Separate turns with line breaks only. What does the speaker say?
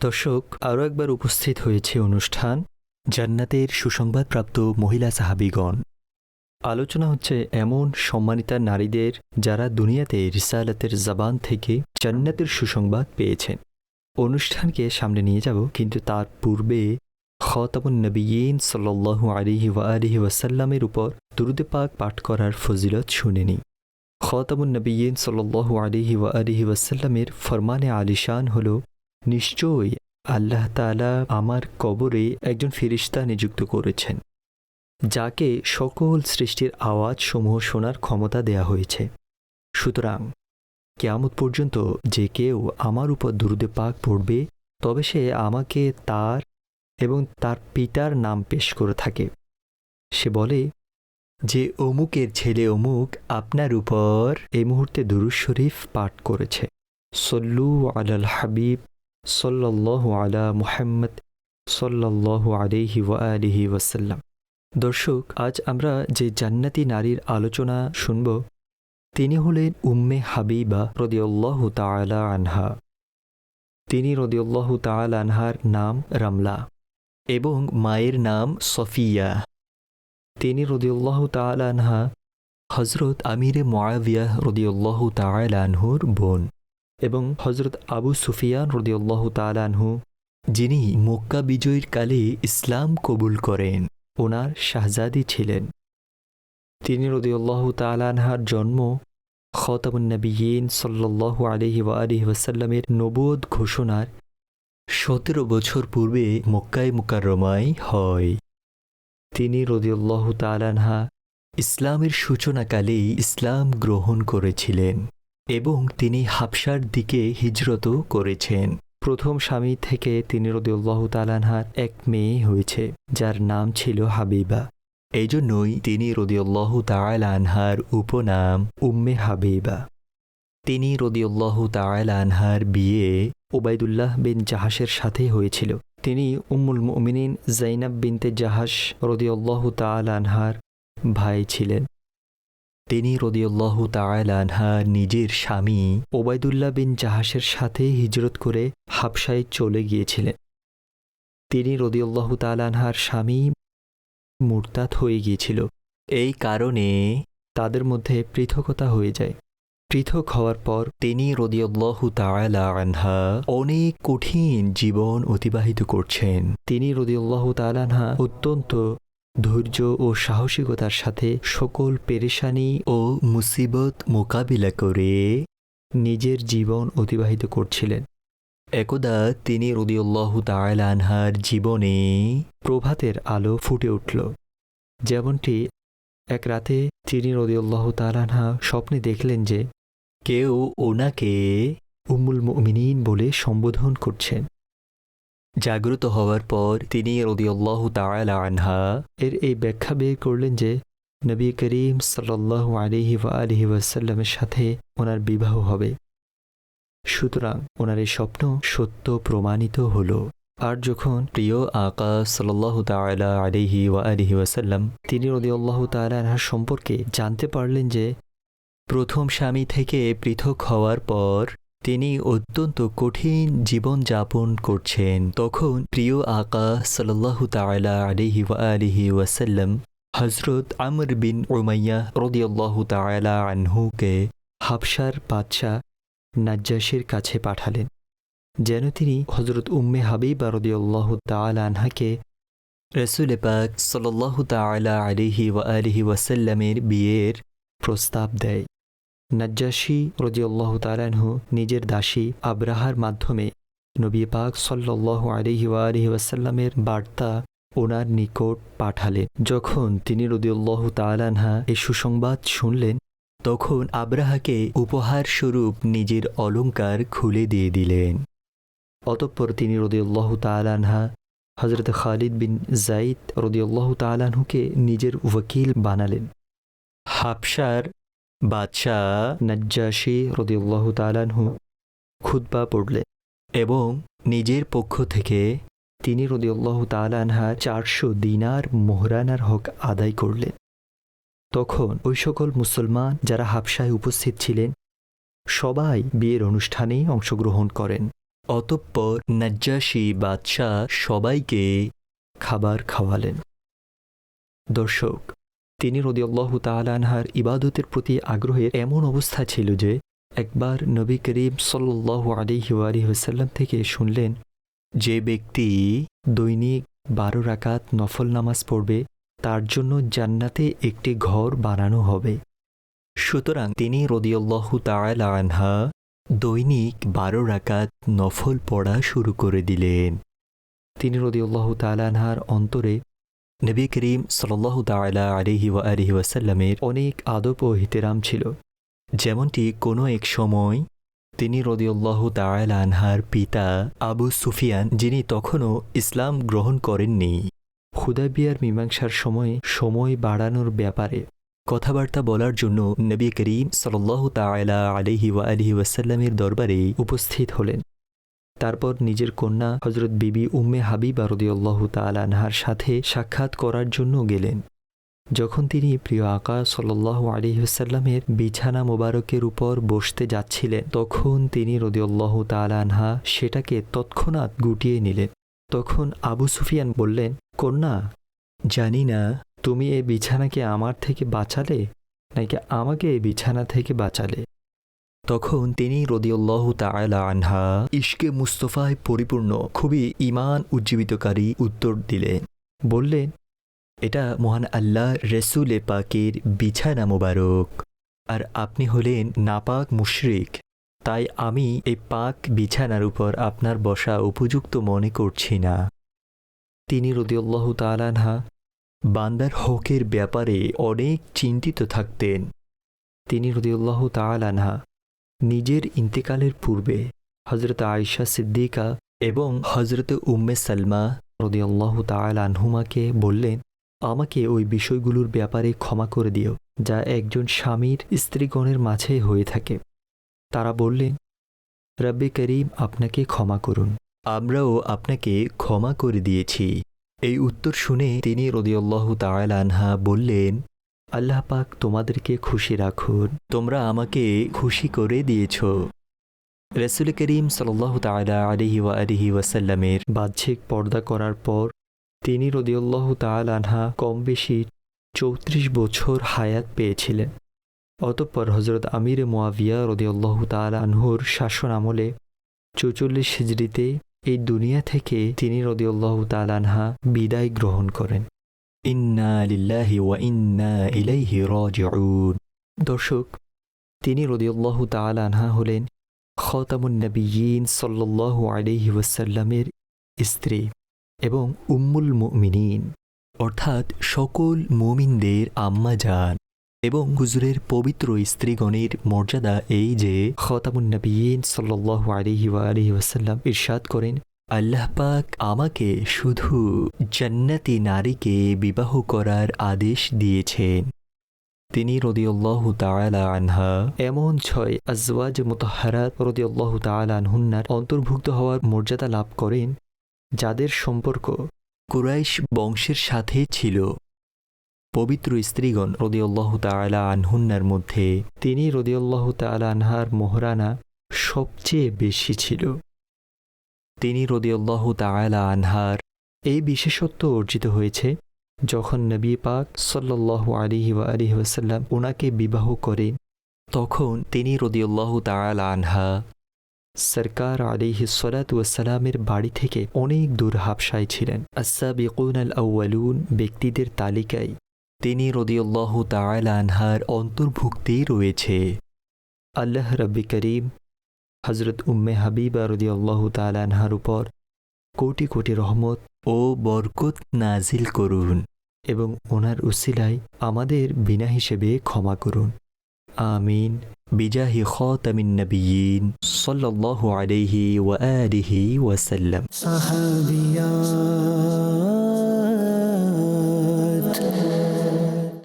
দর্শক আরও একবার উপস্থিত হয়েছে অনুষ্ঠান জান্নাতের সুসংবাদপ্রাপ্ত মহিলা সাহাবিগণ। আলোচনা হচ্ছে এমন সম্মানিতা নারীদের যারা দুনিয়াতে রিসালাতের জবান থেকে জান্নাতের সুসংবাদ পেয়েছেন। অনুষ্ঠানকে সামনে নিয়ে যাব, কিন্তু তার পূর্বে খতাবুন নবীন সাল্লাল্লাহু আলিহি ওয়া আলিহি ওয়াসাল্লামের উপর দুরুদে পাক পাঠ করার ফজিলত শুনেনি। খতাবুন নবীন সাল্লাল্লাহু আলিহি ওয়া আলিহি ওয়াসাল্লামের ফরমানে আলিশান হলো, নিশ্চয়ই আল্লাহ তাআলা আমার কবরে একজন ফিরিস্তা নিযুক্ত করেছেন, যাকে সকল সৃষ্টির আওয়াজ সমূহ শোনার ক্ষমতা দেয়া হয়েছে। সুতরাং কেয়ামত পর্যন্ত যে কেউ আমার উপর দুরুদে পাক পড়বে, তবে সে আমাকে তার এবং তার পিতার নাম পেশ করে থাকে। সে বলে, যে অমুকের ছেলে অমুক আপনার উপর এই মুহূর্তে দুরুজ শরীফ পাঠ করেছে। সল্লু আলাল হাবিব, সল্লাল্লাহু আলা মুহাম্মদ, সল্লাল্লাহু আলাইহি ওয়া আলিহি ওয়াসাল্লাম। দর্শক, আজ আমরা যে জান্নাতি নারীর আলোচনা শুনব, তিনি হলেন উম্মে হাবিবা রদিউল্লাহু তাআলা আনহা। তিনি রদিউল্লাহু তাআলা আনহার নাম রামলা। এবং মায়ের নাম সফিয়া। তিনি রদিউল্লাহু তাআলা আনহা হজরত আমিরে মোয়াবিয়া রদিউল্লাহু তাআলা আনহুর বোন এবং হজরত আবু সুফিয়ান রদিউল্লাহ তালানহু যিনি মক্কা বিজয়ীর কালে ইসলাম কবুল করেন, ওনার শাহজাদি ছিলেন। তিনি রদিউল্লাহ তালানহার জন্ম খতাবুন্নবীন সাল্লাল্লাহু আলহি আলহি ওয়াসাল্লামের নবোধ ঘোষণার সতেরো বছর পূর্বে মক্কায় মুকাররমায় হয়। তিনি রদিউল্লাহ তালানহা ইসলামের সূচনাকালেই ইসলাম গ্রহণ করেছিলেন এবং তিনি হাফসার দিকে হিজরতও করেছেন। প্রথম স্বামী থেকে তিনি রদিউল্লাহ তালানহার এক মেয়ে হয়েছে, যার নাম ছিল হাবিবা। এই জন্যই তিনি রদিউল্লাহ তালানহার উপনাম উম্মে হাবিবা। তিনি রদিউল্লাহ তালানহার বিয়ে ওবায়দুল্লাহ বিন জাহাসের সাথে হয়েছিল। তিনি উম্মুল মুমিনিন জাইনাব বিনতে জাহাস রদিউল্লাহ তালানহার ভাই ছিলেন। তিনি রদিউল্লাহ তালানহা নিজের স্বামী ওবায়দুল্লাহ বিন জাহাসের সাথে হিজরত করে হাবসায় চলে গিয়েছিলেন। তিনি রদিউল্লাহ তালানহার স্বামী মুরতাত হয়ে গিয়েছিল। এই কারণে তাদের মধ্যে পৃথকতা হয়ে যায়। পৃথক হওয়ার পর তিনি রদিউল্লাহ তালা আনহা অনেক কঠিন জীবন অতিবাহিত করছেন। তিনি রদিউল্লাহ তালানহা অত্যন্ত ধৈর্য ও সাহসিকতার সাথে সকল পেরেশানি ও মুসিবত মোকাবিলা করে নিজের জীবন অতিবাহিত করছিলেন। একদা তিনি রদিউল্লাহ তালানহার জীবনে প্রভাতের আলো ফুটে উঠল। যেমনটি এক রাতে তিনি রদিউল্লাহ তালানহা স্বপ্নে দেখলেন যে কেউ ওনাকে উম্মুল মিনীন বলে সম্বোধন করছেন। জাগ্রত হওয়ার পর তিনি রদিউল্লাহ তালা আনহা এর এই ব্যাখ্যা বের করলেন যে, নবী করিম সাল্লাহ আলিহি ওয়া আলিহি ওয়াসাল্লামের সাথে ওনার বিবাহ হবে। সুতরাং ওনার এই স্বপ্ন সত্য প্রমাণিত হল। আর যখন প্রিয় আকা সাল্লাহ তালা আলিহি ওয়া আলিহি ওয়াসাল্লাম তিনি রদিউল্লাহ তালা আনহার সম্পর্কে জানতে পারলেন যে প্রথম স্বামী থেকে পৃথক হওয়ার পর তিনি অত্যন্ত কঠিন জীবন যাপন করছেন। তখন প্রিয় আকা সাল্লাহু তালা আলিহি আলিহি ওয়াসাল্লাম হজরত আমর বিন ওমাইয়া রদিয়াল্লাহু তালা আনহুকে হাবসার বাদশাহ নাজ্জাসের কাছে পাঠালেন, যেন তিনি হজরত উম্মে হাবিবা রদিয়াল্লাহ তালা আনহাকে রসুল পাক সাল্লাহু তালা আলিহি ওয়া আলিহি ওয়াসাল্লামের বিয়ের প্রস্তাব দেয়। নাজ্জাসী রজিউল্লাহ তালানহু নিজের দাসী আব্রাহার মাধ্যমে নবী পাক সাল্লাহ আলিহি ওয়াসাল্লামের বার্তা ওনার নিকট পাঠালেন। যখন তিনি রদিউল্লাহ তালানহা এই সুসংবাদ শুনলেন, তখন আব্রাহাকে উপহার স্বরূপ নিজের অলঙ্কার খুলে দিয়ে দিলেন। অতঃপর তিনি রদিউল্লাহ তালানহা হজরত খালিদ বিন জাইদ রদিউল্লাহ তালানহুকে নিজের ওয়াকিল বানালেন। হাবসার বাদশাহ নজ্জাসী রদিউল্লাহ তালানহু খুদ্া পড়লেন এবং নিজের পক্ষ থেকে তিনি রদিউল্লাহ তালানহা চারশো দিনার মোহরানার হক আদায় করলেন তখন ওই সকল মুসলমান যারা হাবসায় উপস্থিত ছিলেন, সবাই বিয়ের অনুষ্ঠানে অংশগ্রহণ করেন। অতঃপর নাজ্জাসী বাদশাহ সবাইকে খাবার খাওয়ালেন। দর্শক তিনি রদিয়াল্লাহু তালানহার ইবাদতের প্রতি আগ্রহের এমন অবস্থা ছিল যে, একবার নবী করিম সাল্লাহ আলিহি আলিহাসাল্লাম থেকে শুনলেন, যে ব্যক্তি দৈনিক বারো রাকাত নফল নামাজ পড়বে, তার জন্য জান্নাতে একটি ঘর বানানো হবে। সুতরাং তিনি রদিয়াল্লাহু তাআলা আনহা দৈনিক বারো রাকাত নফল পড়া শুরু করে দিলেন। তিনি রদিউল্লাহ তাআলা আনহার অন্তরে নবী করিম সাল্লাহ তাআলা আলিহি ওয়া আলিহি ওয়াসাল্লামের অনেক আদব ও হিতেরাম ছিল। যেমনটি কোনো এক সময় তিনি রদিউল্লাহ তাআলা আনহার পিতা আবু সুফিয়ান, যিনি তখনও ইসলাম গ্রহণ করেননি হুদাবিয়ার মীমাংসার সময় সময় বাড়ানোর ব্যাপারে। কথাবার্তা বলার জন্য নবী করিম সাল্লাহ তাআলা আলিহি ওয়া আলিহি ওয়াসাল্লামের দরবারে উপস্থিত হলেন। তারপর নিজের কন্যা হজরত বিবি উম্মে হাবিব রদিউল্লাহ তাআলা আনহার সাথে সাক্ষাৎ করার জন্য গেলেন। যখন তিনি প্রিয় আকা সাল্লাহ আলিহাসাল্লামের বিছানা মোবারকের উপর বসতে যাচ্ছিলেন, তখন তিনি রদিউল্লাহ আনহা সেটাকে তৎক্ষণাৎ গুটিয়ে নিলেন। তখন আবু সুফিয়ান বললেন, কন্যা, জানি না তুমি এই বিছানাকে আমার থেকে বাঁচালে নাকি আমাকে এই বিছানা থেকে বাঁচালে? তখন তিনি রদিউল্লাহ তাআলা আনহা ইশকে মুস্তফায় পরিপূর্ণ, খুবই ইমান উজ্জীবিতকারী উত্তর দিলেন। বললেন, এটা মহান আল্লাহ রসুলে পাকের বিছানা মোবারক। আর আপনি হলেন নাপাক মুশরিক। তাই আমি এই পাক বিছানার উপর আপনার বসা উপযুক্ত মনে করছি না। তিনি রদিউল্লাহ তালানহা বান্দার হকের ব্যাপারে অনেক চিন্তিত থাকতেন। তিনি রদিউল্লাহ তালানহা নিজের ইন্তেকালের পূর্বে হজরত আয়েশা সিদ্দিকা এবং হজরত উম্মে সালমা রদিউল্লাহ তাল আনহুমাকে বললেন, আমাকে ওই বিষয়গুলোর ব্যাপারে ক্ষমা করে দিও, যা একজন স্বামীর স্ত্রীগণের মাঝে হয়ে থাকে। তারা বললেন, রব্বে করিম আপনাকে ক্ষমা করুন, আমরাও আপনাকে ক্ষমা করে দিয়েছি। এই উত্তর শুনে তিনি রদিউল্লাহ তাআলা আনহা বললেন আল্লাহ পাক তোমাদেরকে খুশি রাখুন। তোমরা আমাকে খুশি করে দিয়েছ। রসুল করিম সাল্লাহ তালা আলিহি ওয়া আলিহি ওয়াসাল্লামের বাহ্যিক পর্দা করার পর তিনি রদিউল্লাহ তাল আনহা কম বেশি চৌত্রিশ বছর হায়াত পেয়েছিলেন। অতঃপর হজরত আমির মোয়াবিয়া রদিউল্লাহ তাল আনহুর শাসন আমলে চৌচল্লিশ হিজড়িতে এই দুনিয়া থেকে তিনি রদিউল্লাহ তাল আনহা বিদায় গ্রহণ করেন। ওয়া ইন্না দর্শক, তিনি রদিউল্লাহ তাল আনহা হলেন খতামুন নবীন সাল্লাল্লাহু আলাইহি ওয়াসাল্লামের স্ত্রী এবং উম্মুল মুমিনিন, অর্থাৎ সকল মুমিনদের আম্মা যান এবং হুজুরের পবিত্র স্ত্রীগণের মর্যাদা এই যে খতামুন্নবীন সাল্লাহ আলিহি আলিহি ওয়াসাল্লাম ইরশাদ করেন আল্লাহ পাক আমাকে শুধু জান্নাতি নারীকে বিবাহ করার আদেশ দিয়েছেন। তিনি রদিউল্লাহ তাআলা আনহা, এমন ছয় আজওয়াজ মুতাহারাত রদিউল্লাহ তাআলা আনহুন্নার অন্তর্ভুক্ত হওয়ার মর্যাদা লাভ করেন, যাদের সম্পর্ক কুরাইশ বংশের সাথে ছিল। পবিত্র স্ত্রীগণ রদিউল্লাহ তালা আনহুন্নার মধ্যে তিনি রদিউল্লাহ তালা আনহার মোহরানা সবচেয়ে বেশি ছিল। তিনি রদিউল্লাহ তালা আনহার। এই বিশেষত্ব অর্জিত হয়েছে যখন নবী পাক সাল্লাহ আলিহি আলিহি ওয়াসাল্লাম ওনাকে বিবাহ করেন, তখন তিনি রদিউল্লাহ তালা আনহা। সরকার আলিহি সালাতামের বাড়ি থেকে অনেক দূর হাবসায় ছিলেন। আসাবিকুন আল আউ্বালুন ব্যক্তিদের তালিকায় তিনি রদিউল্লাহ তাআলা আনহার অন্তর্ভুক্তি রয়েছে। আল্লাহ রব্বি করিম হজরত উম্মে হাবিবা রদি আল্লাহ তালানহার উপর কোটি কোটি রহমত ও বরকত নাজিল করুন এবং ওনার উসিলায় আমাদের বিনা হিসেবে ক্ষমা করুন। আমিন। বিজাহি খতামিন নবীন সাল্লাল্লাহু আলাইহি ওয়া আলিহি ওয়াসাল্লাম।
সাহাবিয়া